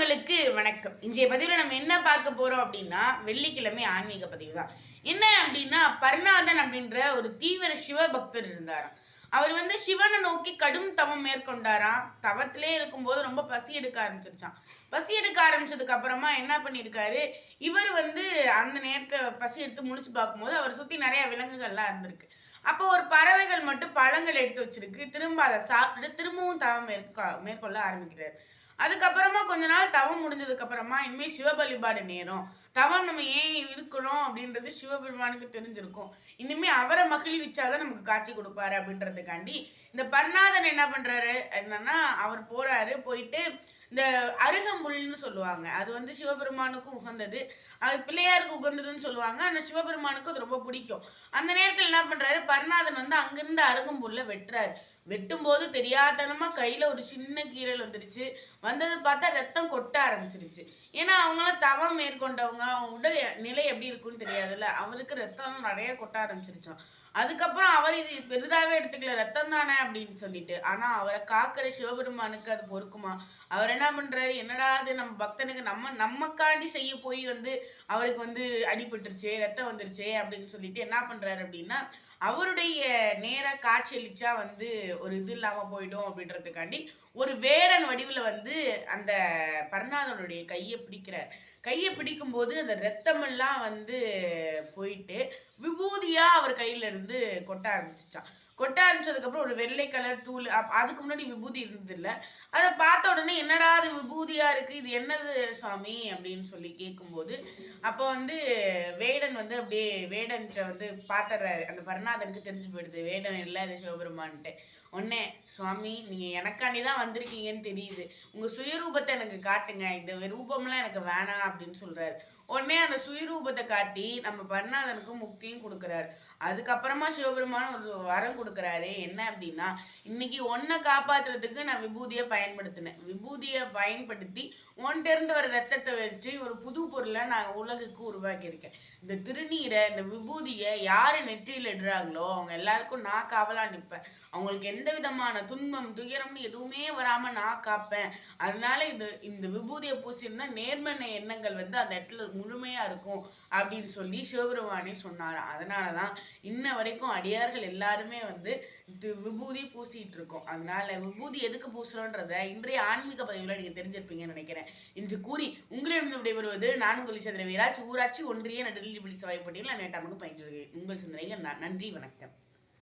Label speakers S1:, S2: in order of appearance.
S1: சொந்தங்களுக்கு வணக்கம். இன்றைய பதிவில் நம்ம என்ன பார்க்க போறோம் அப்படின்னா வெள்ளிக்கிழமை ஆன்மீக பதிவு தான். என்ன அப்படின்னா பர்ணாதன் அப்படின்ற ஒரு தீவிர சிவபக்தர் இருந்தாராம். அவர் வந்து சிவனை நோக்கி கடும் தவம் மேற்கொண்டாராம். தவத்திலே இருக்கும்போது ரொம்ப பசி எடுக்க ஆரம்பிச்சிருச்சான் பசி எடுக்க ஆரம்பிச்சதுக்கு அப்புறமா என்ன பண்ணியிருக்காரு? இவர் வந்து அந்த நேரத்தை பசி எடுத்து முடிச்சு பார்க்கும்போது அவர் சுத்தி நிறைய விலங்குகள்லாம் இருந்திருக்கு. அப்போ ஒரு பறவைகள் மட்டும் பழங்கள் எடுத்து வச்சிருக்கு. திரும்ப அதை சாப்பிட்டுட்டு திரும்பவும் தவம் மேற்கொள்ள ஆரம்பிக்கிறார். அதுக்கப்புறமா கொஞ்ச நாள் தவம் முடிஞ்சதுக்கு அப்புறமா இனிமே சிவ வழிபாடு நேரம். தவம் நம்ம ஏன் இருக்கிறோம் அப்படின்றது சிவபெருமானுக்கு தெரிஞ்சிருக்கும். இனிமே அவரை மகிழ்விச்சாதான் நமக்கு காட்சி கொடுப்பாரு அப்படின்றதுக்காண்டி இந்த பர்ணாதன் என்ன பண்றாரு? என்னன்னா அவர் போறாரு போயிட்டு இந்த அருகம்புல்னு சொல்லுவாங்க. அது வந்து சிவபெருமானுக்கும் உகந்தது. அது பிள்ளையாருக்கு உகந்ததுன்னு சொல்லுவாங்க. ஆனா சிவபெருமானுக்கும் அது ரொம்ப பிடிக்கும். அந்த நேரத்தில் என்ன பண்றாரு? பர்ணாதன் வந்து அங்கிருந்து அருகம்புல்ல வெட்டுறாரு. வெட்டும் போது தெரியாதனமா கையில ஒரு சின்ன கீரல் வந்துருச்சு. வந்தது பார்த்தா ரத்தம் கொட்ட ஆரம்பிச்சிருச்சு. ஏன்னா அவங்களாம் தவம் மேற்கொண்டவங்க. அவங்க உடல் நிலை எப்படி இருக்குன்னு தெரியாதுல்ல. அவருக்கு ரத்தம் நிறைய கொட்ட ஆரம்பிச்சிருச்சான் அதுக்கப்புறம் அவர் இது பெரிதாவே எடுத்துக்கல. ரத்தம் தானே அப்படின்னு சொல்லிட்டு. ஆனா அவரை காக்கிற சிவபெருமானுக்கு அது பொறுக்குமா? அவர் என்ன பண்றாரு? என்னடா அது நம்ம பக்தனுக்கு நம்ம நமக்காண்டி செய்ய போய் வந்து அவருக்கு வந்து அடிபட்டுருச்சே ரத்தம் வந்துருச்சே அப்படின்னு சொல்லிட்டு என்ன பண்றாரு அப்படின்னா அவருடைய நேர காட்சியளிச்சா வந்து ஒரு இது இல்லாம போயிடும் அப்படின்றதுக்காண்டி ஒரு வேடன் வடிவுல வந்து அந்த பரநாதனுடைய கையை பிடிக்கிறார். கையை பிடிக்கும்போது அந்த ரத்தமெல்லாம் வந்து போயிட்டு விபூதியா அவர் கையில இருந்து கொட்ட ஆரம்பிச்சிச்சான் கொட்ட ஆரம்பிச்சதுக்கப்புறம் ஒரு வெள்ளை கலர் தூள் அப்- அதுக்கு முன்னாடி விபூதி இருந்தது அதை பார்த்த உடனே என்னடா அது விபூதியா இருக்கு இது என்னது சுவாமி அப்படின்னு சொல்லி கேட்கும்போது அப்போ வந்து வேடன் வந்து அப்படியே வேடன்கிட்ட வந்து பாத்துறாரு அந்த பரநாதனுக்கு தெரிஞ்சு போயிடுது. வேடன் இல்லை அது சிவபெருமான்ட்டு. உடனே சுவாமி நீங்கள் எனக்காண்டி தான் வந்திருக்கீங்கன்னு தெரியுது. உங்கள் சுயரூபத்தை எனக்கு காட்டுங்க. இந்த ரூபம்லாம் எனக்கு வேணாம் அப்படின்னு சொல்கிறாரு உடனே அந்த சுயரூபத்தை காட்டி நம்ம பரநாதனுக்கு முக்தியும் கொடுக்குறாரு. அதுக்கப்புறமா சிவபெருமான ஒரு வரம் கொடுக்குறாரு. என்ன அப்படின்னா இன்னைக்கு உன்னை காப்பாத்துறதுக்கு நான் விபூதியை பயன்படுத்தினேன். விபூதியை பயன்படுத்தி உன்கிட்ட இருந்து வர ரத்தத்தை வச்சு ஒரு புது பொருளை நான் உலகுக்கு உருவாக்கியிருக்கேன். இந்த திருநீரை இந்த விபூதியை யார் நெற்றியில் இடுறாங்களோ அவங்க எல்லாருக்கும் நான் காவலாக நிற்பேன். அவங்களுக்கு எந்த விதமான துன்பம் துயரம்னு எதுவுமே வராமல் நான் காப்பேன். அதனால இது இந்த விபூதியை பூசியிருந்தா நேர்மனை எண்ணங்கள் வந்து அந்த இடத்துல முழுமையாக இருக்கும் அப்படின்னு சொல்லி சிவபெருமானே சொன்னாராம். அதனாலதான் இன்ன வரைக்கும் அடியார்கள் எல்லாருமே வந்து வந்து விபூதி பூசிட்டு இருக்கோம் அதனால விபூதி எதுக்கு பூசுறோன்றத இன்றைய ஆன்மீக பதிவுல நீங்க தெரிஞ்சிருப்பீங்கன்னு நினைக்கிறேன். என்று கூறி உங்களிடம் விடைபெறுவது நான் உங்கள் சந்திர வீராட்சி ஊராட்சி ஒன்றிய நடுநிலை சவாய்ப்பட்டியில் நான் நேட்டாமுக்கு பயின்று உங்கள் சந்திரங்க நன்றி வணக்கம்.